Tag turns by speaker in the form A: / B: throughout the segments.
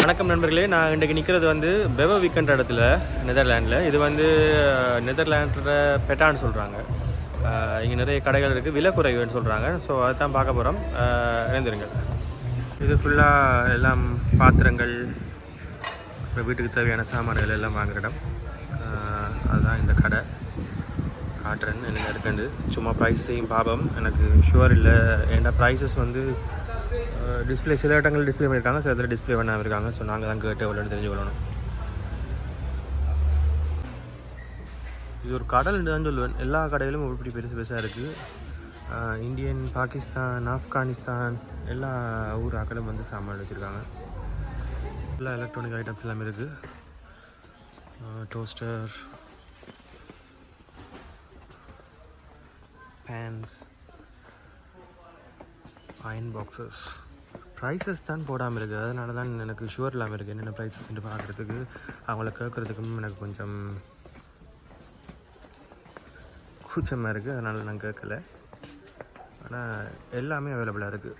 A: வணக்கம் நண்பர்களே நான் இன்றைக்கு நிற்கிறது வந்து பெவ வீக்கெண்ட் இடத்துல நெதர்லாண்டில் இது வந்து நெதர்லாண்டில் பெட்டான்னு சொல்கிறாங்க இங்கே நிறைய கடைகள் இருக்குது விலை குறைவுன்னு சொல்கிறாங்க ஸோ அதுதான் பார்க்க போகிறோம் இணைந்திருங்கள். இது ஃபுல்லாக எல்லாம் பாத்திரங்கள் அப்புறம் வீட்டுக்கு தேவையான சாமான்கள் எல்லாம் வாங்குற இடம். அதுதான் இந்த கடை. காட்டுறேன்னு என்ன இருக்குண்டு சும்மா ப்ரைஸையும் பாபம். எனக்கு ஷுவர் இல்லை. ஏன்னா ப்ரைஸஸ் வந்து டிஸ்பிளே சில இடங்கள் டிஸ்ப்ளே பண்ணிட்டாங்க சில இடத்துல டிஸ்ப்ளே பண்ணாமல் இருக்காங்க. ஸோ நாங்கள் தான் கேட்டு எவ்வளோன்னு தெரிஞ்சுக்கொள்ளணும் இது ஒரு கடல் தான் சொல்லுவேன். எல்லா கடையிலும் இப்படி பெருசு பெருசாக இருக்குது இந்தியன் பாகிஸ்தான் ஆப்கானிஸ்தான் எல்லா ஊர் ஆக்களும் வந்து சாமான் வச்சுருக்காங்க. எல்லா எலக்ட்ரானிக் ஐட்டம்ஸ் எல்லாமே இருக்குது toaster fans iron boxes prices தான் போடாமல் இருக்குது அதனால தான் எனக்கு ஷுவர் இல்லாமல் இருக்குது என்னென்ன ப்ரைஸஸ்ன்னு பார்க்குறதுக்கு அவங்கள கேட்குறதுக்கும் எனக்கு கொஞ்சம் கூச்சமாக இருக்குது அதனால் நான் கேட்கல. ஆனால் எல்லாமே அவைலபிளாக இருக்குது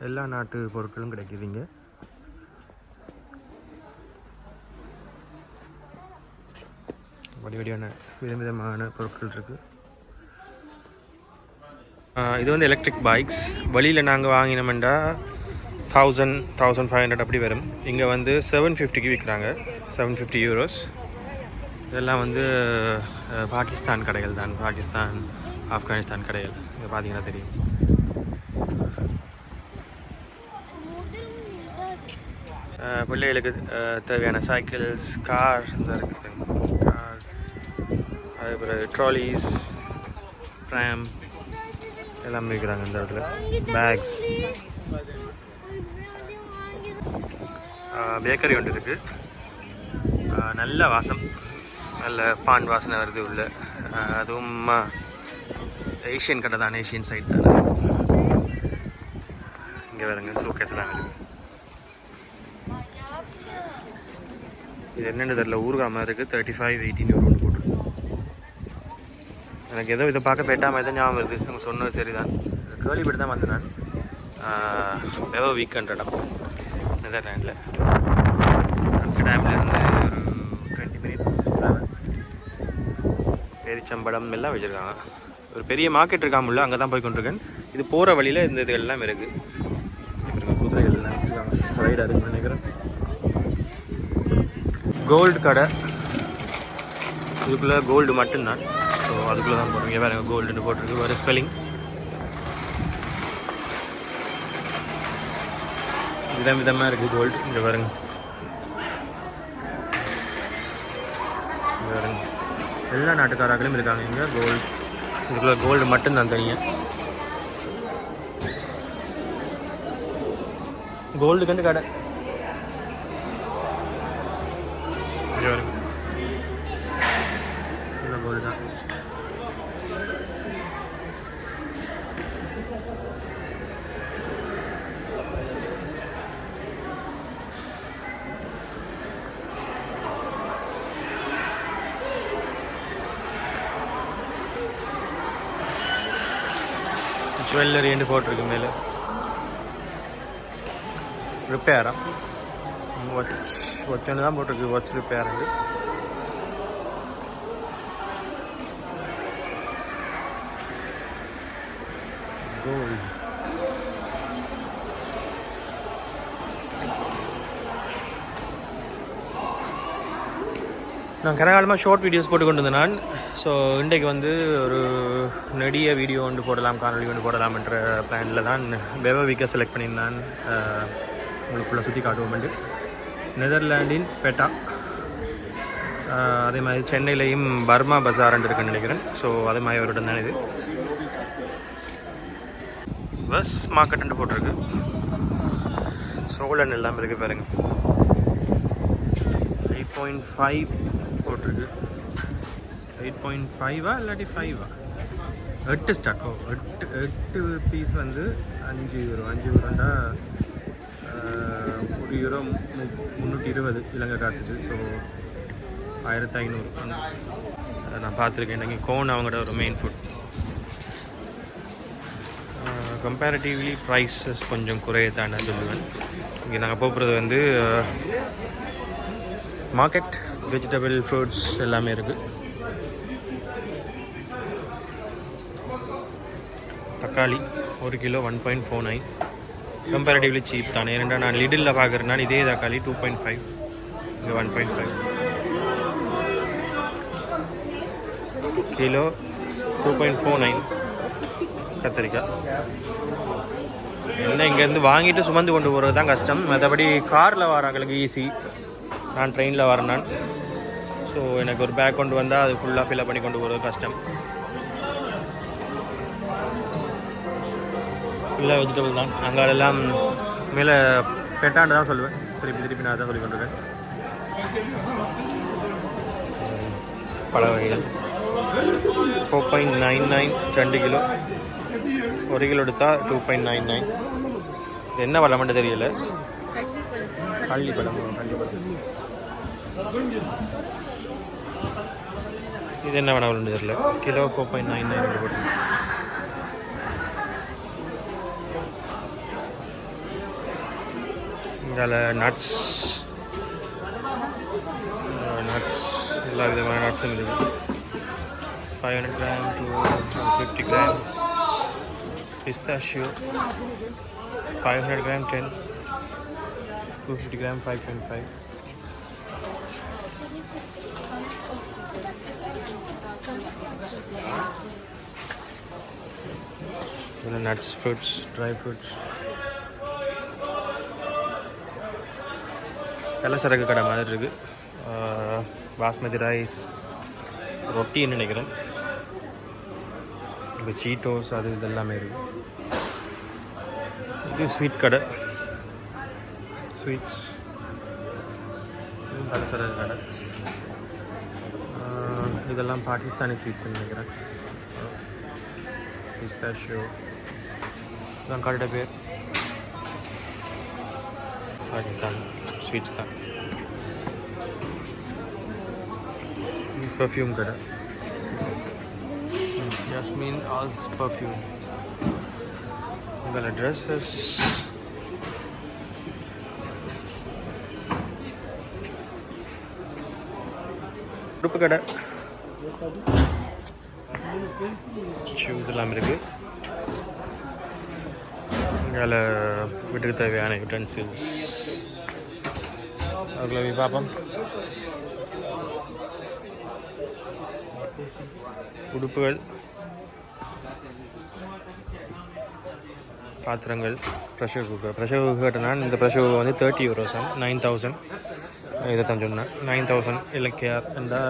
A: எல்லா நாட்டு பொருட்களும் கிடைக்குது இங்கே வடி வடியான வித விதமான பொருட்கள் இருக்குது இது வந்து எலக்ட்ரிக் பைக்ஸ் வழியில் நாங்கள் வாங்கினோம்டா தௌசண்ட் தௌசண்ட் ஃபைவ் ஹண்ட்ரட் அப்படி வரும். இங்கே வந்து செவன் ஃபிஃப்டிக்கு விற்கிறாங்க செவன் ஃபிஃப்டி யூரோஸ் இதெல்லாம் வந்து பாகிஸ்தான் கடைகள் தான். பாகிஸ்தான் ஆப்கானிஸ்தான் கடைகள். இங்கே பார்த்தீங்கன்னா தெரியும். பிள்ளைகளுக்கு தேவையான சைக்கிள்ஸ் கார் இந்த இருக்குது. கார் அதே பிறகு ட்ராலிஸ் ப்ராம் எல்லாம் விற்கிறாங்க இந்த இடத்துல. பேக்ஸ் பேக்கரி ஒன்று இருக்குது நல்ல வாசம். நல்ல பான் வாசனை வருது உள்ள. அதுவும் ஏஷியன் கடை தான். ஏஷியன் சைட் தானே. இங்கே வேறுங்க சூக்கேஸ்லாம் இருக்குது இது என்னென்னு தெரில ஊறுகாய் இருக்குது தேர்ட்டி ஃபைவ் எயிட்டீன் எனக்கு ஏதோ இதை பார்க்க பெட்டாமல் எதோ ஞாபகம் வருது. நம்ம சொன்னது சரிதான். கேள்விப்பட்டு தான் வந்தேன் நான். வெவ வீக்கெண்ட் இடம் நெதர்லாண்டில் ஆம்ஸ்டர்டாம்லேருந்து ஒரு டுவெண்ட்டி மினிட்ஸ் பேரிச்சம்படம் எல்லாம் வச்சுருக்காங்க. ஒரு பெரிய மார்க்கெட் இருக்காமுல்ல அங்கே தான் போய் கொண்டிருக்கேன். இது போகிற வழியில் இந்த இது எல்லாம் இருக்குது இருக்கு, குதிரைகள் எல்லாம் வச்சுருக்காங்க. ரைடாக இருக்குன்னு நினைக்கிறேன். கோல்டு கடை. இதுக்குள்ளே கோல்டு மட்டும்தான். அதுக்குள்ளே தான் போகிறோம் வேறு கோல்டுன்னு போட்டிருக்கு. வேறு ஸ்பெல்லிங் விதம் விதமாக இருக்குது கோல்டு இங்கே பாருங்க. பாருங்க. எல்லா நாட்டுக்காராக்களும் இருக்காங்க இங்கே. கோல்டு இதுக்குள்ள கோல்டு மட்டும்தான் தனியாக கோல்டு கண்டு கடை. இங்கே பாருங்க இந்த கோல்டு தான் ஜுவல்லரின்னு போட்டிருக்கு மேலே. ரிப்பேரா வாட்ச் வாட்ச் தான் போட்டிருக்கு. வாட்ச் ரிப்பேர் கோல்டு நான் கனகாலமாக ஷார்ட் வீடியோஸ் போட்டு கொண்டு வந்தேன் நான். ஸோ இன்றைக்கு வந்து ஒரு நெடிய வீடியோ ஒன்று போடலாம் காணொலி ஒன்று போடலாம்ன்ற பிளானில் தான் பெவ வீக்கை செலக்ட் பண்ணியிருந்தான். உங்களுக்குள்ளே சுற்றி காட்டுவோம் நெதர்லாண்டின் பெட்டா அதே மாதிரி சென்னையிலையும் பர்மா பஜார்ன்னு இருக்குன்னு நினைக்கிறேன். ஸோ அதே மாதிரி ஒரு இடம் தான் இது. பஸ் மார்க்கெட்டுன்னு போட்டிருக்கு. சோழன் எல்லாம் இருக்குது பாருங்க. எயிட் பாயிண்ட் ஃபைவ் போட்டிருக்கு. எயிட் பாயிண்ட் ஃபைவா இல்லாட்டி ஃபைவா? எட்டு ஸ்டாக்கோ எட்டு எட்டு பீஸ் வந்து அஞ்சு யூரோ அஞ்சு யூரோண்டா ஒரு யூரோ மு முந்நூற்றி இருபது இலங்கை காசுக்கு. ஸோ ஆயிரத்தி ஐநூறு. நான் பார்த்துருக்கேன். எனக்கு கோன் அவங்களோட ஒரு மெயின் ஃபுட் கம்பேரிட்டிவ்லி ப்ரைஸஸ் கொஞ்சம் குறையத்தான் சொல்லுவேன். இங்கே நாங்கள் போகிறது வந்து மார்க்கெட் வெஜிடபிள் ஃப்ரூட்ஸ் எல்லாமே இருக்குது தக்காளி ஒரு kilo one point four nine comparatively cheap தானே. ஏன்னா நான் லிடில் பார்க்குறேன்னா இதே தக்காளி டூ பாயிண்ட் ஃபைவ் இங்கே one point five kilo two point four nine கத்திரிக்காய். என்ன இங்கேருந்து வாங்கிட்டு சுமந்து கொண்டு போகிறது தான் கஷ்டம். மற்றபடி காரில் வராங்களுக்கு ஈஸி நான் ட்ரெயினில் வரேன் நான். ஸோ எனக்கு ஒரு பேக் கொண்டு வந்தால் அது ஃபுல்லாக ஃபில்அப் பண்ணி கொண்டு போகிறது கஷ்டம். ஃபுல்லாக வெஜிடபிள் தான். அங்கே எல்லாம் மேலே பெட்டாண்டு தான் சொல்லுவேன். திருப்பி திருப்பி நான் தான் சொல்லி கொண்டிருக்கேன். பழ வகைகள். ஃபோர் பாயிண்ட் நைன் நைன் ரெண்டு கிலோ. ஒரு கிலோ எடுத்தால் டூ பாயிண்ட் நைன் நைன் என்ன பழம்னு தெரியல. கள்ளி பழம் கள்ளி பழம் இது என்ன பழம்னு தெரியல. Kilo four point nine nine போட்டு இதில் நட்ஸ் நட்ஸ் எல்லா விதமான நட்ஸும் இருக்குது five hundred gram to fifty gram pistachio 500 gram 10 250 gram 5.5 இதில் நட்ஸ் ஃப்ரூட்ஸ் ட்ரை ஃப்ரூட்ஸ் சரக்கு கடை மாதிரி இருக்குது பாஸ்மதி ரைஸ் ரொட்டின்னு நினைக்கிறேன். இப்போ சீட்டோஸ் அது இது எல்லாமே இது ஸ்வீட் கடை. ஸ்வீட்ஸ் இது பலசரக்கு கடை. இதெல்லாம் பாகிஸ்தானி ஸ்வீட்ஸ் நினைக்கிறேன். பிஸ்தாஷியோ இதான் கடையோட பேர். பாகிஸ்தான். ஸ்வீட்ஸ் தான் பர்ஃப்யூம் கடை Jasmine Al's perfume. Well, addresses. உடுப்பு கடை ஷூஸ் எல்லாம் இருக்கு இதில் வீட்டுக்கு தேவையான யூட்டன்சில்ஸ் அவர்களை போய் பார்ப்போம் உடுப்புகள் பாத்திரங்கள் ப்ரெஷர் குக்கர் ப்ரெஷர் குக்கர்னா இந்த ப்ரெஷர் குக்கர் வந்து தேர்ட்டி யூரோஸ் நைன் தௌசண்ட் இதை தான் சொன்னேன் நைன் தௌசண்ட் இலக்கியா ரெண்டா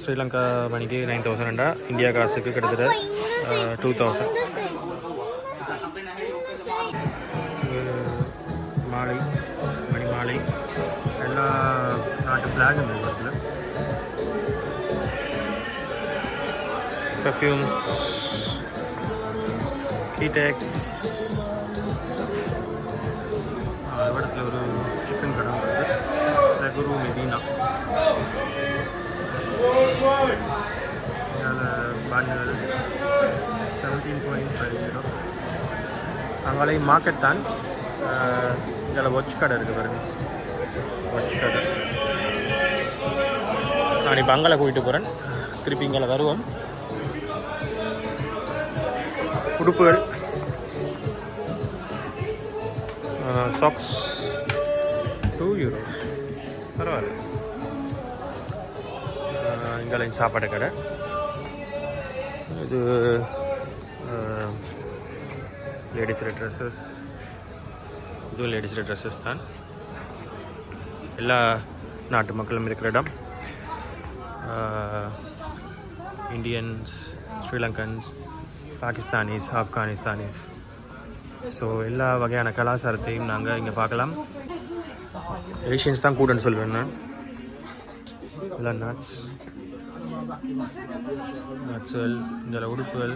A: ஸ்ரீலங்கா மணிக்கு நைன் தௌசண்ட் ரெண்டா இந்தியா காசுக்கு கிட்டத்தட்ட டூ தௌசண்ட் நாட்டு பிளாகும் இருக்குது perfumes, கீடெக்ஸ் இடத்துல ஒரு சிக்கன் கடை இருக்குது குரு மெதீனா பாண்டுகள் செவன்டீன் பாயிண்ட் ஃபைவ் ஜீரோ அங்கே மார்க்கெட் தான் இதில் ஒச் கடை இருக்குது பாருங்க ஒச் கடை நான் இப்போ அங்கலை கூட்டிகிட்டு போகிறேன் திருப்பி இங்கே வருவோம். உடுப்புகள். சாக்ஸ் டூ யூரோ பரவாயில்ல. இங்கே சாப்பாடு கடை. இது லேடிஸோட ட்ரெஸ்ஸஸ் இதுவும் லேடிஸோட ட்ரெஸ்ஸஸ் தான். எல்லா நாட்டு மக்களும் இருக்கிற இடம். இந்தியன்ஸ் ஸ்ரீலங்கன்ஸ் பாகிஸ்தானிஸ் ஆப்கானிஸ்தானிஸ் ஸோ எல்லா வகையான கலாச்சாரத்தையும் நாங்கள் இங்கே பார்க்கலாம். ஏஷியன்ஸ் தான் கூட்டன்னு சொல்லுவேன் நான். எல்லாம் நட்ஸ் நட்ஸுகள் இதில் உடுப்புகள்.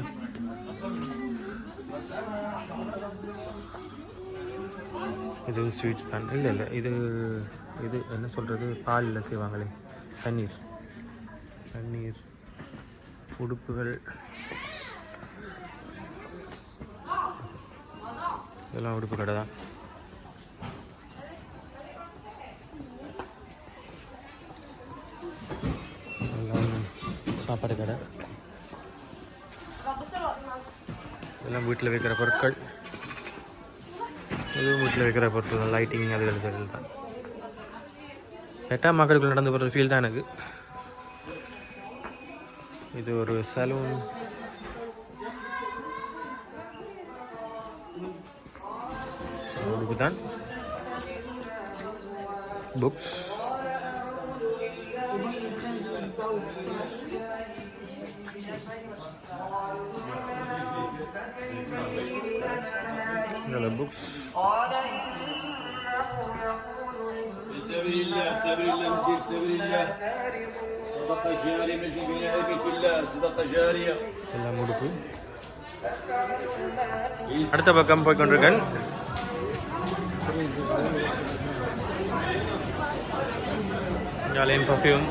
A: இது ஸ்வீட்ஸ் தான். இல்லை இல்லை இது இது என்ன சொல்கிறது பாலில் செய்வாங்களே தண்ணீர். தண்ணீர் உடுப்புகள். இதெல்லாம் உடுப்பு கடை தான். சாப்பாடு கடை. இதெல்லாம் வீட்டில் வைக்கிற பொருட்கள். இதுவும் வீட்டில் வைக்கிற பொருட்கள் தான். லைட்டிங் அது தான். கரெக்டாக மக்களுக்கு நடந்து போகிற ஃபீல் தான் எனக்கு. இது ஒரு சலூன் உடுப்பு தான் புக்ஸ் இதில் books
B: Sevilillah, sevilillah, cil sevilillah. Sadaka cariye mecburiye ebekillah, sadaka cariye.
A: எல்லாம் முடிப்பு அடுத்த பக்கம் போய் கொண்டிருக்கேன் இங்காலையும் பர்ஃப்யூம்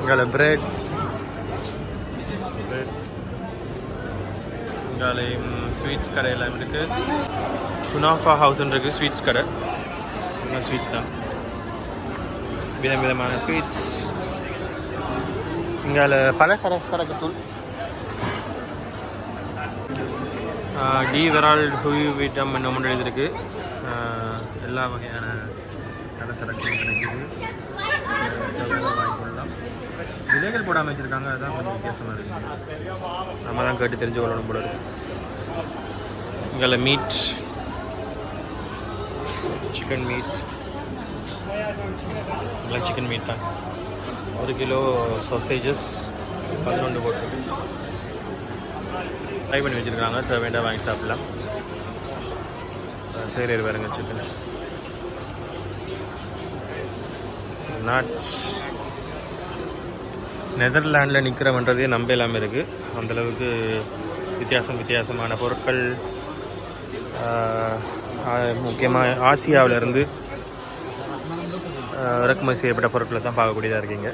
A: இங்கால பிரெட் பிரெட் இங்காலையும் ஸ்வீட்ஸ் கடை எல்லாம் இருக்குது குனாஃபா ஹவுஸ்ன்னு இருக்குது ஸ்வீட்ஸ் கடை ஸ்வீட்ஸ் தான் விதம் விதமான ஸ்வீட்ஸ் இங்கால பல கடை டி வெரால் ஹுய் வீட்டம் என்ன ஒன்று எழுதியிருக்கு எல்லா வகையான கடற்கரைக்கும் சரக்குகளும் கிடைக்குது வாங்கிக்கொள்ளலாம் விலைகள் போடாமல் வச்சுருக்காங்க அதுதான் கொஞ்சம் வித்தியாசமாக இருக்குது நம்ம தான் கேட்டு தெரிஞ்சு கொள்ளணும் போல இருக்கு இங்கே மீட் சிக்கன் மீட் எல்லாம் சிக்கன் மீட் தான் ஒரு கிலோ சாசேஜஸ் பதினொன்று போட்டு ட்ரை பண்ணி வச்சுருக்காங்க வேண்டாம் வாங்கி சாப்பிடலாம் சரி பாருங்க சிக்கன் நட்ஸ் நெதர்லாண்டில் நிற்கிறவன்றதே நம்ப இல்லாமல் இருக்குது அந்தளவுக்கு வித்தியாசம் வித்தியாசமான பொருட்கள் முக்கியமாக ஆசியாவிலேருந்து இறக்குமதி செய்யப்பட்ட பொருட்களை தான் பார்க்கக்கூடியதாக இருக்கீங்க.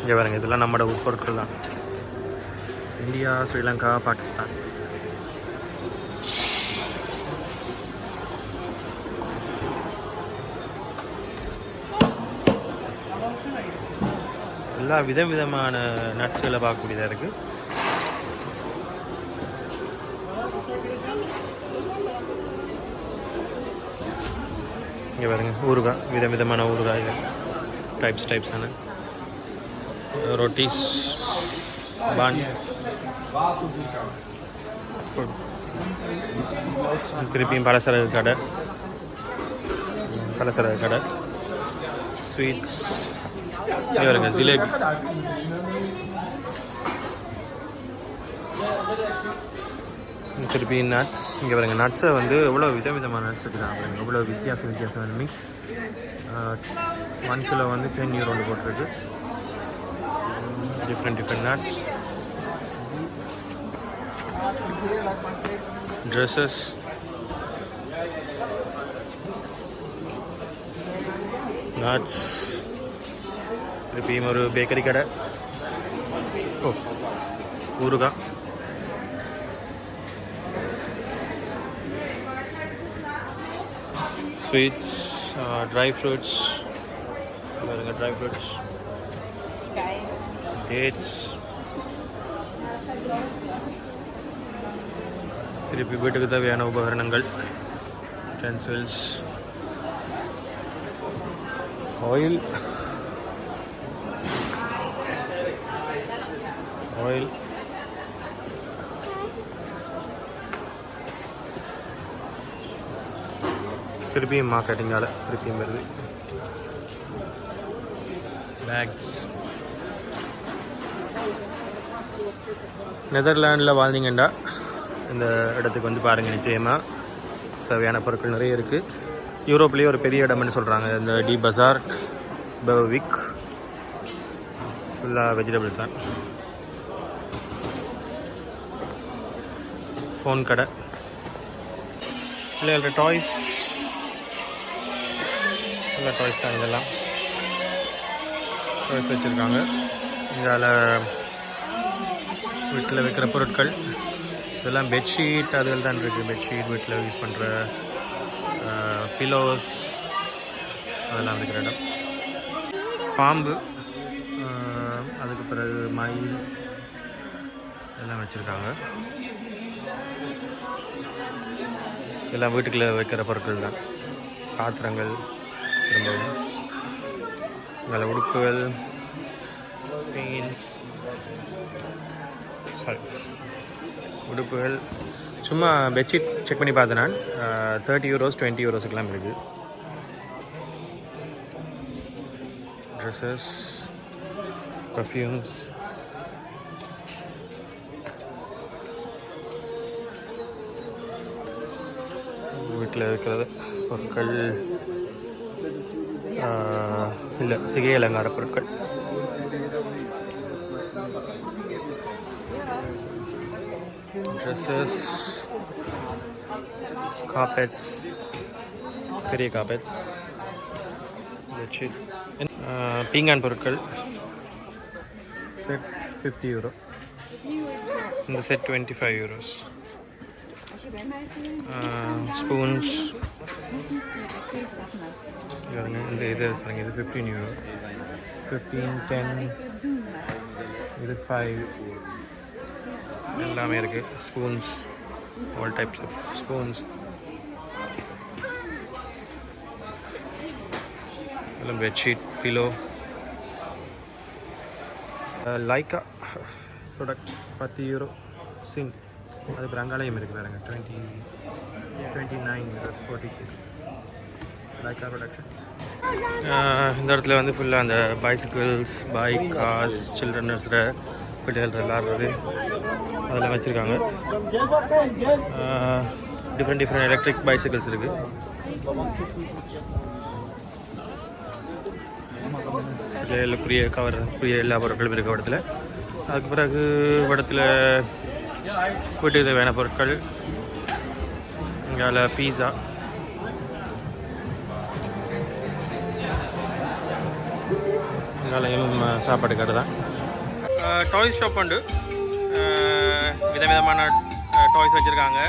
A: இங்கே பாருங்கள் இதெல்லாம் நம்மளோட உட்பொருட்கள் தான். இந்தியா ஸ்ரீலங்கா பாகிஸ்தான். எல்லா வித விதமான நட்ஸ்களை பார்க்கக்கூடியதாக இருக்குது இங்கே பாருங்கள் ஊறுகாய் வித விதமான ஊறுகாய்கள் டைப்ஸ் டைப்ஸான ரொட்டீஸ் பான் ஃபுட் திருப்பியும் பலசரகு கடை. பலசரகு கடை. ஸ்வீட்ஸ் இங்கே பாருங்கள் ஜிலேபி. திருப்பி நட்ஸ் இங்கே பாருங்கள் நட்ஸை வந்து எவ்வளோ விதவிதமான நட்ஸ் வச்சுருக்காங்க பாருங்கள் எவ்வளோ வித்தியாசம் வித்தியாசமான மிக்ஸ் ஒன் கிலோ வந்து டென் யூரோ ஒன்று போட்டிருக்கு. Different different nuts dresses nuts திருப்பியும் ஒரு பேக்கரி கடை. ஓ ஊருகா ஸ்வீட்ஸ் ட்ரை ஃப்ரூட்ஸ் பாருங்க ட்ரை ஃப்ரூட்ஸ் டேட்ஸ் திருப்பி வீட்டுக்கு தேவையான உபகரணங்கள் பென்சில்ஸ் ஆயில் ஆயில் திருப்பியும் மார்க்கெட்டிங்கால் திருப்பியும் வருது. பேக்ஸ் நெதர்லாண்டில் வாழ்ந்தீங்கன்னா இந்த இடத்துக்கு வந்து பாருங்கள் நிச்சயமாக தேவையான பொருட்கள் நிறைய இருக்குது யூரோப்லேயே ஒரு பெரிய இடம்னு சொல்கிறாங்க இந்த டி பஜார் பெவிக் ஃபுல்லாக வெஜிடபிள் தான். ஃபோன் கடை. பிள்ளைகளோட டாய்ஸ் நல்ல டாய்ஸ் தான் இதெல்லாம். டாய்ஸ் வச்சுருக்காங்க. இதால் வீட்டில் வைக்கிற பொருட்கள். இதெல்லாம் பெட்ஷீட் அதுகள் தான் இருக்குது பெட்ஷீட் வீட்டில் யூஸ் பண்ணுற பிலோஸ் அதெல்லாம் இருக்கிற இடம். பாம்பு அதுக்கு பிறகு மயில் எல்லாம் வச்சுருக்காங்க. எல்லாம் வீட்டுக்குள்ளே வைக்கிற பொருட்கள் தான். பாத்திரங்கள் திரும்பவும். நல்ல உடுப்புகள். Pains sorry உடுப்புகள். சும்மா பெட்ஷீட் செக் பண்ணி பார்த்தேன் நான். தேர்ட்டி யூரோஸ் டுவெண்ட்டி யூரோஸுக்கெல்லாம் இருக்குது ட்ரெஸ்ஸஸ் பர்ஃப்யூம்ஸ் வீட்டில் இருக்கிறது பொருட்கள். இல்லை சிகை அலங்கார பொருட்கள் ட்ரெஸ்ஸஸ் காப்பெட்ஸ் பெரிய காப்பெட்ஸ் பெட்ஷீட் பீங்கான் பொருட்கள் செட் ஃபிஃப்டி யூரோ இந்த set twenty five euros spoons இந்த இது பாருங்க இது ஃபிஃப்டீன் யூரோ ஃபிஃப்டீன் டென் இது ஃபைவ் எல்லாமே இருக்குது spoons all types of spoons எல்லாம் பெட்ஷீட் பிலோ லைக்கா ப்ராடக்ட் பத்து யூரோ சிங் அது அப்புறம் அங்காலையும் இருக்குது பாருங்க twenty twenty nine euros forty Lyca productions இந்த இடத்துல வந்து ஃபுல்லாக அந்த பைசிக்கிள்ஸ் பைக் கார்ஸ் சில்ட்ரன்ஸில் பிள்ளைகள் விளாட்றது அதெல்லாம் வச்சுருக்காங்க. டிஃப்ரெண்ட் டிஃப்ரெண்ட் எலக்ட்ரிக் பைசிக்கிள்ஸ் இருக்குது பிள்ளைகளுக்குரிய கவர் புரிய எல்லா பொருட்களும் இருக்க இடத்துல அதுக்கு பிறகு இடத்துல வீட்டுக்கு தேவையான பொருட்கள் இங்கே பீஸா இங்காலையும் சாப்பாடு கடை தான். டாய்ஸ் ஷாப் உண்டு. விதவிதமான டாய்ஸ் வச்சுருக்காங்க.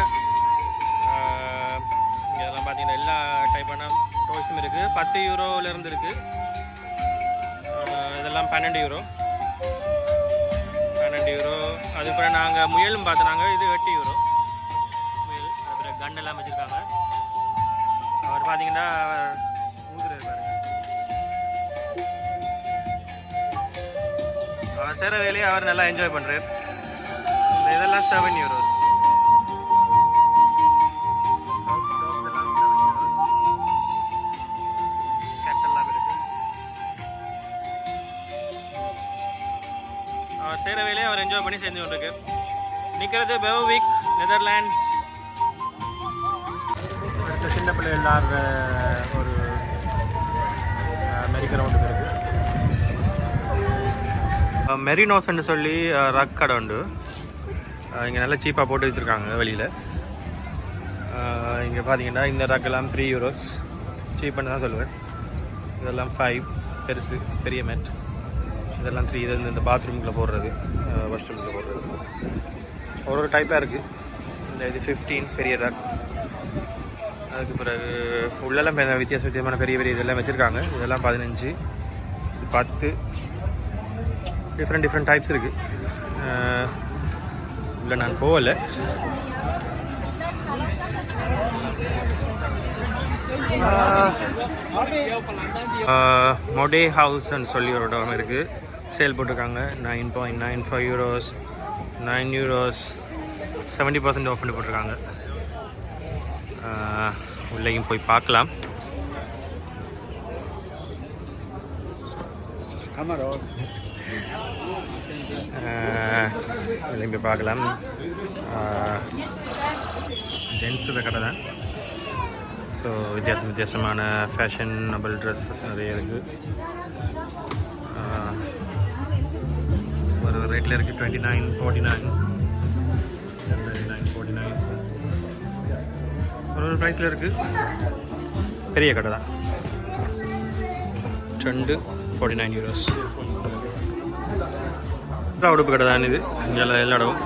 A: இங்கே இதெல்லாம் பார்த்தீங்கன்னா எல்லா டைப்பான டாய்ஸும் இருக்குது பத்து யூரோவிலேருந்து இருக்குது இதெல்லாம் பன்னெண்டு யூரோ பன்னெண்டு யூரோ அதுக்கப்புறம் நாங்கள் முயலும் பார்த்துனாங்க இது எட்டு யூரோ முயல் அப்புறம் கன் எல்லாம் வச்சுருக்காங்க. அவர் பார்த்தீங்கன்னா அவர் செய்கிற வேலையை அவர் நல்லா என்ஜாய் பண்ணுறாரு இந்த இதெல்லாம் செவன் யூரோஸ் எல்லாம் இருக்கு அவர் செய்கிற வேலையை அவர் என்ஜாய் பண்ணி செஞ்சு கொண்டிருக்கு நிற்கிறது பெவோவிக் நெதர்லாண்ட்ஸ் அடுத்த சின்ன பிள்ளை எல்லார் ஒரு அமெரிக்க ரவுண்டுக்கு இருக்குது மெரினோஸ்ன்னு சொல்லி ரக் கடை உண்டு. இங்கே நல்லா சீப்பாக போட்டு வச்சுருக்காங்க வெளியில். இங்கே பார்த்தீங்கன்னா இந்த ரக்கெல்லாம் த்ரீ யூரோஸ் சீப்புன்னு தான் சொல்லுவேன். இதெல்லாம் ஃபைவ் பெருசு பெரிய மேட் இதெல்லாம் த்ரீ இது வந்து இந்த பாத்ரூமுக்குள்ளே போடுறது வாஷ்ரூமுக்குள்ளே போடுறது. ஒரு ஒரு டைப்பாக இருக்குது இந்த இது ஃபிஃப்டீன் பெரிய ரக். அதுக்கு பிறகு உள்ளெல்லாம் வித்தியாச வித்தியாசமான பெரிய பெரிய இதெல்லாம் வச்சுருக்காங்க. இதெல்லாம் பதினஞ்சு பத்து டிஃப்ரெண்ட் டிஃப்ரெண்ட் டைப்ஸ் இருக்குது இல்லை நான் போகலை. மொடே ஹவுஸ்ன்னு சொல்லி ஒரு இடம் இருக்குது சேல் போட்டிருக்காங்க. Nine point nine five euros nine euros seventy percent off பண்ணி போட்டிருக்காங்க. உள்ளேயும் போய் பார்க்கலாம். ஆமாம் விளம்பி பார்க்கலாம். ஜென்ஸோட கடை தான். ஸோ வித்தியாசம் வித்தியாசமான ஃபேஷனபிள் ட்ரெஸ்ஸஸ் நிறைய இருக்குது ஒரு ரேட்டில் இருக்குது twenty nine forty nine twenty nine forty nine ஒரு ஒரு ப்ரைஸில் இருக்குது பெரிய கடை தான். ரெண்டு ஃபார்ட்டி நைன் யூரோஸ் எக்ஸ்ட்ரா உடுப்பு கடை தான் இது. இங்கே எல்லா எல்லா இடமும்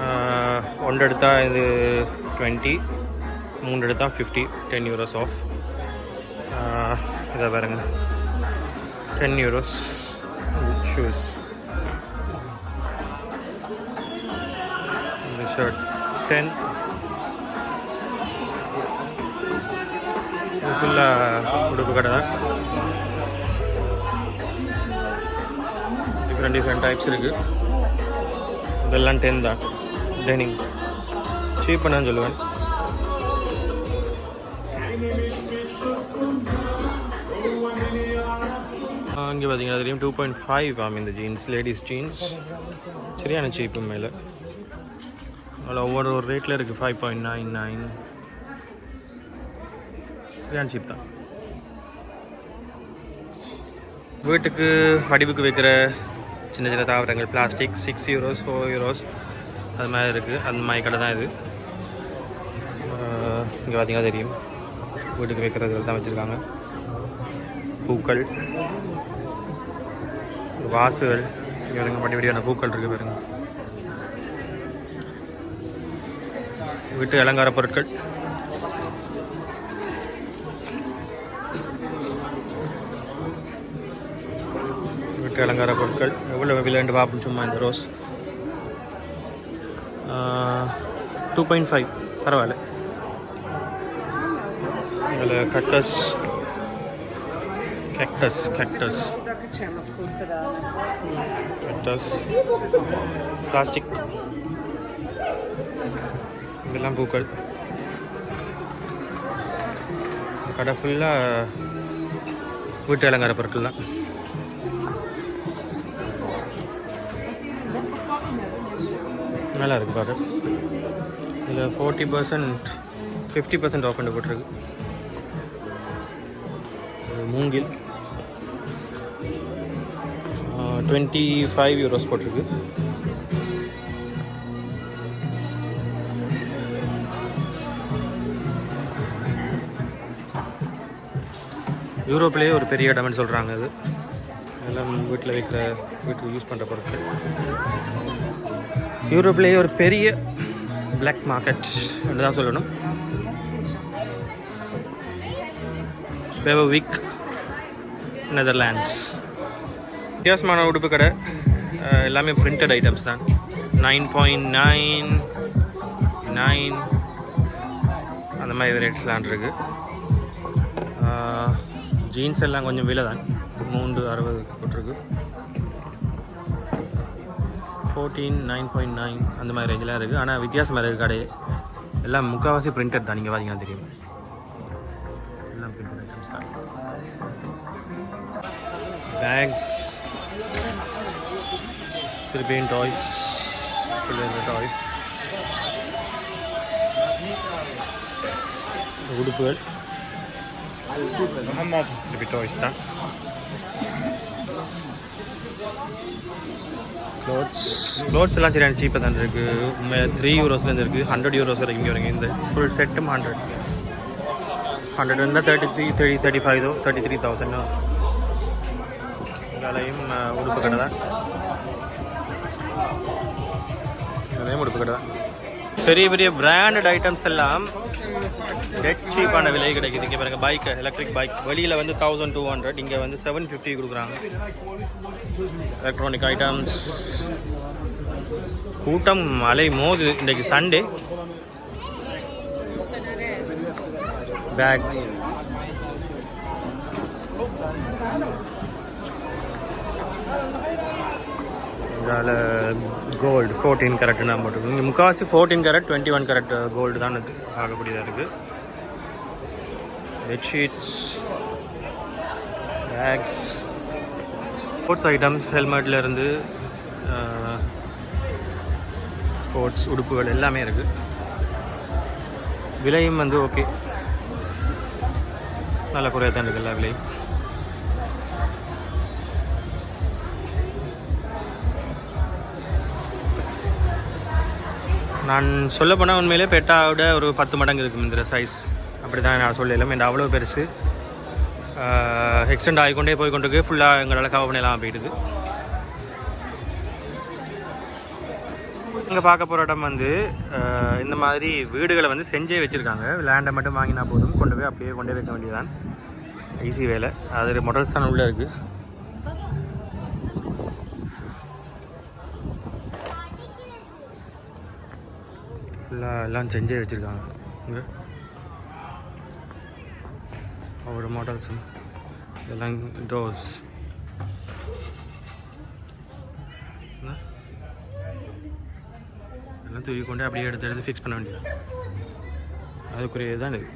A: ஆஹ், ஒன்று எடுத்தால் இது டுவெண்ட்டி மூணு எடுத்தால் ஃபிஃப்டி டென் யூரோஸ் ஆஃப் இதை பாருங்க. டென் யூரோஸ் ஷூஸ் இந்த ஷர்ட் டென் ஃபுல்லாக உடுப்பு கடை தான். டிஃப்ரெண்ட் டிஃப்ரெண்ட் டைப்ஸ் இருக்குது இதெல்லாம் டென் தான். டெனிங் சீப் பண்ண சொல்லுவேன். இங்கே பார்த்தீங்கன்னா தெரியும். டூ பாயிண்ட் ஃபைவ் ஆம் இந்த ஜீன்ஸ் லேடிஸ் ஜீன்ஸ் சரியான சீப்பு மேலே. அதில் ஒவ்வொரு ஒரு ரேட்டில் இருக்குது ஃபைவ் பாயிண்ட் நைன் நைன் சரியான சீப் தான். வீட்டுக்கு வடிவுக்கு வைக்கிற சின்ன சின்ன தாவரங்கள் plastic six euros four euros அது மாதிரி இருக்குது அந்த மாதிரி கடை தான் இது. இங்கே பார்த்தீங்கன்னா தெரியும். வீட்டுக்கு வைக்கிறது தான் வச்சுருக்காங்க. பூக்கள் வாசுகள் இங்கே பாருங்க வடியான பூக்கள் இருக்குது பாருங்க. வீட்டு அலங்கார பொருட்கள். வீட்டு அலங்கார பொருட்கள் எவ்வளோ விலைண்டு பார்ப்போம். சும்மா இந்த ரோஸ். டூ பாயிண்ட் ஃபைவ் பரவாயில்ல. இதில் cactus cactus cactus cactus plastic இதெல்லாம் பூக்கள். கடை ஃபுல்லாக வீட்டு அலங்கார பொருட்கள் தான் நல்லா இருக்கு பாரு இதில் forty percent fifty percent off பண்ணி போட்டிருக்கு. மூங்கில். டுவெண்ட்டி ஃபைவ் யூரோஸ் போட்டிருக்கு. யூரோப்லேயே ஒரு பெரிய இடம்னு சொல்கிறாங்க அது. எல்லாம் வீட்டில் வைக்கிற வீட்டுக்கு யூஸ் பண்ணுற பொருட்கள். யூரோப்லேயே ஒரு பெரிய பிளாக் மார்க்கெட் என்று தான் சொல்லணும். வீக் நெதர்லாண்ட்ஸ் வித்தியாசமான உடுப்பு கடை. எல்லாமே பிரிண்டட் ஐட்டம்ஸ் தான். நைன் பாயிண்ட் நைன் நைன் அந்த மாதிரி ரேட்ஸ்லாம் இருக்குது ஜீன்ஸ் எல்லாம் கொஞ்சம் விலை தான் மூன்று அறுபது போட்டிருக்கு. ஃபோர்டீன் நைன் பாயிண்ட் நைன் அந்த மாதிரி ரேஞ்செலாம் இருக்குது ஆனால் வித்தியாசமாக இருக்குது கடை. எல்லாம் முக்கால்வாசி பிரிண்டட் தான். நீங்கள் பார்த்தீங்கன்னா தெரியும். எல்லாம் பிரிண்டட் ஐட்டம்ஸ் தான். பேக்ஸ் திருப்பியும் டாய்ஸ் டாய்ஸ் உடுப்புகள். திருப்பி டாய்ஸ் தான். க்ளோத்ஸ் க்ளோத்ஸ் எல்லாம் சரியான சீப்பாக தான் இருக்குது உண்மையாக த்ரீ யூரோஸ்லேருந்து இருக்குது ஹண்ட்ரட் யூரோஸ் வரைக்கும் இங்கே வரைக்கும் இந்த ஃபுல் செட்டும் ஹண்ட்ரட் ஹண்ட்ரட் இருந்தால் thirty three thirty thirty five தோ தேர்ட்டி த்ரீ தௌசண்ட் வேலையும் உடுப்பு கடை தான். இங்கேயும் உடுப்பு கடை தான். பெரிய பெரிய பிராண்டட் ஐட்டம்ஸ் எல்லாம் டெட் சீப்பான விலை கிடைக்குது. இங்கே பாருங்க பைக் எலக்ட்ரிக் பைக் வெளியில் வந்து தௌசண்ட் டூ ஹண்ட்ரட் இங்கே வந்து செவன் ஃபிஃப்டி கொடுக்குறாங்க. எலக்ட்ரானிக் ஐட்டம்ஸ் கூட்டம் மலை மோது இன்றைக்கு சண்டே பேக்ஸ் அதனால் கோல்டு ஃபோர்டீன் கேரட் தான் போட்டுருக்கு இங்கே முக்கால்வாசி fourteen carat twenty one carat gold தான் இது ஆகக்கூடியதாக இருக்குது பெட்ஷீட்ஸ் பேக்ஸ் ஸ்போர்ட்ஸ் ஐட்டம்ஸ் ஹெல்மெட்லேருந்து ஸ்போர்ட்ஸ் உடுப்புகள் எல்லாமே இருக்குது விலையும் வந்து ஓகே நல்ல குறையாக தான் இருக்குது எல்லா விலையும். நான் சொல்ல போனால் உண்மையிலே பெட்டாவோட ஒரு பத்து மடங்கு இருக்கும் இந்த சைஸ் அப்படி தான் நான் சொல்லலாம் இந்த அவ்வளோ பெருசு. எக்ஸ்டெண்ட் ஆகிக்கொண்டே போய் கொண்டு இருக்கு ஃபுல்லாக எங்களால் கவர் பண்ணலாம் போயிடுது. இங்கே பார்க்க போகிற இடம் வந்து இந்த மாதிரி வீடுகளை வந்து செஞ்சே வச்சுருக்காங்க. லேண்டை மட்டும் வாங்கினா போதும். கொண்டு போய் அப்படியே கொண்டே வைக்க வேண்டியதான் ஈஸி வேலை. அது மொடல் உள்ளே இருக்குது ஃபுல்லாக எல்லாம் செஞ்சே வச்சுருக்காங்க. இங்கே. ஒவ்வொரு மாடல்ஸும் இதெல்லாம் டோர்ஸ் எல்லாம் தூக்கி கொண்டு அப்படியே எடுத்து எடுத்து ஃபிக்ஸ் பண்ண வேண்டியது. அதுக்குரிய தான் இது.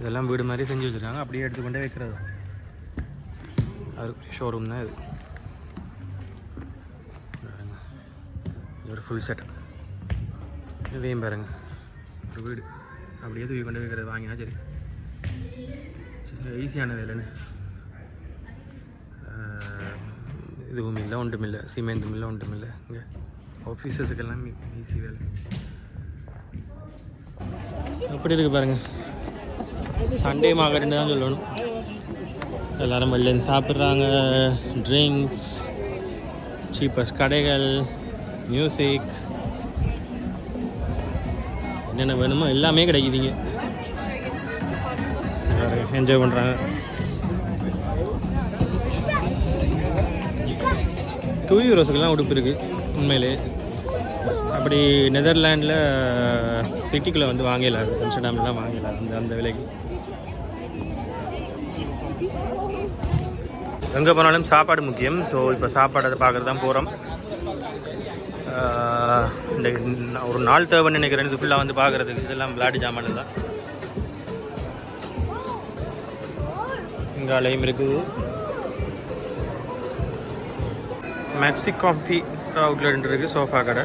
A: இதெல்லாம் வீடு மாதிரி செஞ்சு வச்சுருக்காங்க. அப்படியே எடுத்துக்கொண்டே வைக்கிறது அதுக்குரிய ஷோரூம் தான் இது பாருங்க. இது ஒரு ஃபுல் செட் இதையும் பாருங்க. ஒரு வீடு. அப்படியே தூக்கி கொண்டு வைக்கிறது? வாங்கினா சரி. ஈஸியான வேலைன்னு இதுவும் இல்லை ஒன்றும் இல்லை. சிமெண்ட்டும் இல்லை ஒன்றும் இல்லை. இங்கே ஆஃபீஸர்ஸுக்கெல்லாம் ஈஸி வேலை. அப்படி இருக்கு பாருங்க. சண்டே மார்க்கெட்டுன்னு தான் சொல்லணும். எல்லாரும் வெளிலேருந்து சாப்பிட்றாங்க. ட்ரிங்க்ஸ் சீப்பஸ்ட் கடைகள். மியூசிக் என்னென்ன வேணுமோ எல்லாமே கிடைக்குதுங்க. என்ஜாய் பண்ணுறாங்க டூ யூரோஸுக்கெல்லாம் உடுப்பு இருக்குது உண்மையிலே. அப்படி நெதர்லாண்டில் சிட்டிக்குள்ளே வந்து வாங்கல அம்ஸ்டர்டாம்லாம் வாங்கல அந்த அந்த விலைக்கு. எங்கே போனாலும் சாப்பாடு முக்கியம். ஸோ இப்போ சாப்பாடு பார்க்குறது தான் போகிறோம் இந்த ஒரு நாள் தேவைன்னு நினைக்கிறேன். இது ஃபுல்லாக வந்து பார்க்குறதுக்கு இதெல்லாம் விளையாட்டு ஜாமான் தான் இங்கே அலையும் இருக்குது. மெக்சிக் காஃபி அவுட்லெட் இருக்குது சோஃபா கடை.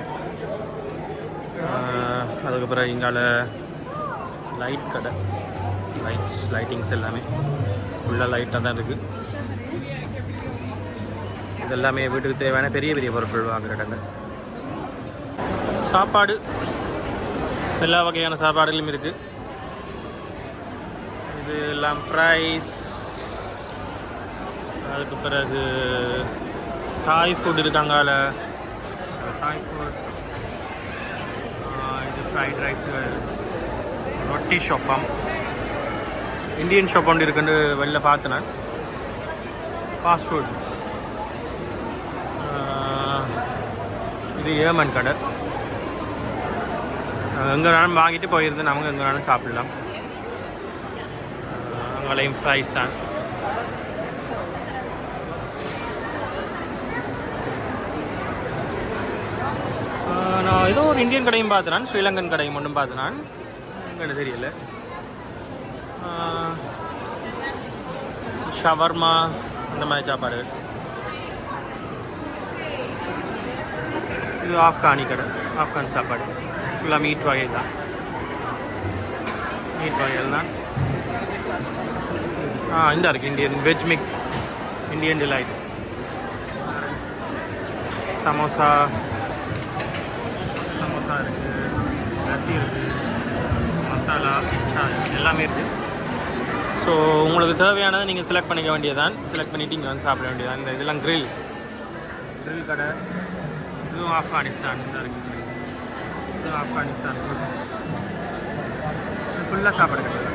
A: அதுக்கப்புறம் இங்கால லைட் கடை. லைட்ஸ் லைட்டிங்ஸ் எல்லாமே. ஃபுல்லாக லைட்டாக தான் இருக்குது இதெல்லாமே வீட்டுக்கு தேவையான பெரிய பெரிய பொருட்கள் வாங்குற இடங்கள் சாப்பாடு. எல்லா வகையான சாப்பாடுகளும் இருக்குது இது எல்லாம் ஃப்ரைஸ் அதுக்கு பிறகு தாய் ஃபுட் இருக்காங்கால தாய் ஃபுட் இது ஃப்ரைட் ரைஸ் ரொட்டி ஷாப்பாம் இந்தியன் ஷாப் ஒன்று இருக்குன்னு வெளில பார்த்தேன் ஃபாஸ்ட் ஃபுட் இது ஏமன் கடை. எங்கே வேணாலும் வாங்கிட்டு போயிருந்து நமக்கு எங்கே வேணாலும் சாப்பிடலாம் அங்கேயும் ஃப்ரைஸ் தான். நான் ஏதோ ஒரு இந்தியன் கடையும் பார்த்தேன் ஸ்ரீலங்கன் கடையும் ஒன்றும் பார்த்தேன் எனக்கு தெரியல. ஷவர்மா அந்த மாதிரி சாப்பாடு. இது ஆப்கானி கடை ஆப்கான் சாப்பாடு. ஃபுல்லாக மீட் வகை தான். மீட் வகைகள் தான். ஆ இந்த இருக்குது Indian veg mix Indian delight samosa samosa இருக்குது லஸ்ஸி இருக்குது மசாலா சாய் எல்லாமே இருக்குது ஸோ உங்களுக்கு தேவையானதை நீங்கள் செலக்ட் பண்ணிக்க வேண்டியதான் செலக்ட் பண்ணிவிட்டு இங்கே வந்து சாப்பிட வேண்டியதான் இந்த இதெல்லாம் க்ரில் க்ரில் கடை. இதுவும் ஆப்கானிஸ்தான் தான் இருக்குது ஆப்கானிஸ்தான். ஃபுல்லாக சாப்பாடு கிடையாது